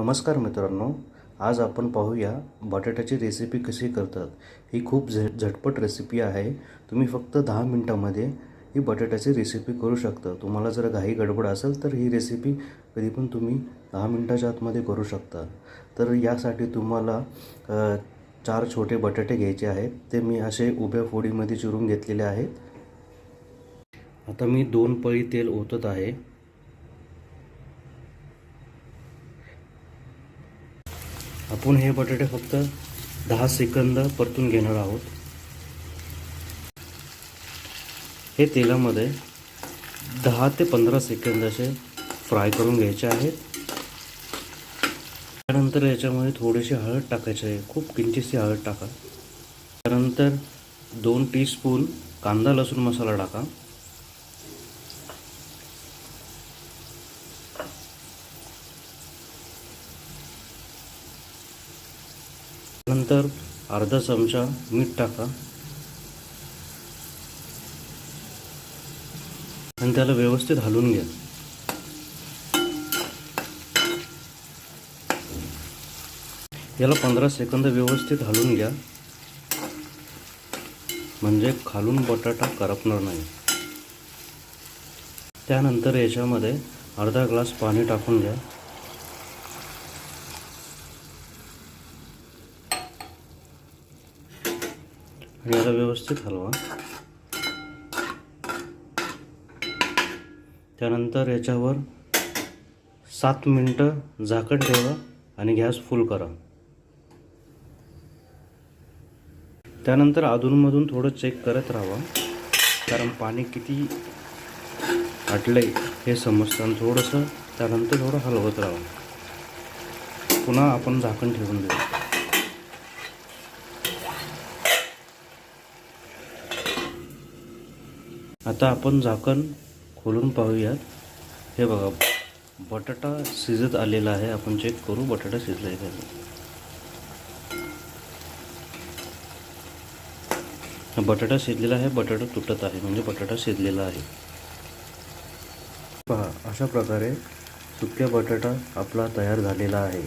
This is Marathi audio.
नमस्कार मित्रांनो आज आपण पाहूया बटाट्याची रेसिपी कशी करतात. ही खूप झ झटपट रेसिपी आहे. तुम्ही फक्त दहा मिनटामध्ये ही बटाट्याची रेसिपी करू शकता. तुम्हाला जर घाई गडबड असेल तर ही रेसिपी कधी पण तुम्ही दहा मिनटाच्या आतमध्ये करू शकता. तर यासाठी तुम्हाला चार छोटे बटाटे घ्यायचे आहेत. ते मी असे उभ्या फोडीमध्ये चिरून घेतलेले आहेत. आता मी दोन पळी तेल ओतत आहे. आपण हे बटाटे फक्त दहा सेकंद परतून घेणार आहोत. हे तेलामध्ये दहा ते पंधरा सेकंद असे फ्राय करून घ्यायचे आहेत. त्यानंतर याच्यामध्ये थोडीशी हळद टाकायची आहे. खूप किंचितशी हळद टाका. त्यानंतर दोन टीस्पून कांदा लसूण मसाला टाका. नंतर अर्धा चमचा मीठ टाका. आणि त्याला व्यवस्थित हलवून घ्या. याला पंधरा सेकंद व्यवस्थित हलवून घ्या. म्हणजे खालून बटाटा करपणार नाही. त्यानंतर याच्यामध्ये अर्धा ग्लास पाणी टाकून घ्या. आणि याला व्यवस्थित हलवा. त्यानंतर याच्यावर सात मिनटं झाकण ठेवा आणि गॅस फुल करा. त्यानंतर अधूनमधून थोडं चेक करत राहा कारण पाणी किती आटलंय हे समजतं आणि थोडंसं त्यानंतर थोडं हलवत राहा. पुन्हा आपण झाकण ठेवून देऊ. आता आपण झाकण खोलून पाहूयात. हे बघा बटाटा शिजत आलेला आहे. आपण चेक करू बटाटा शिजला आहे का बटाटा शिजलेला आहे बटाटा तुटत आहे म्हणजे बटाटा शिजलेला आहे. पहा अशा प्रकारे सुक्या बटाटा आपला तयार झालेला आहे.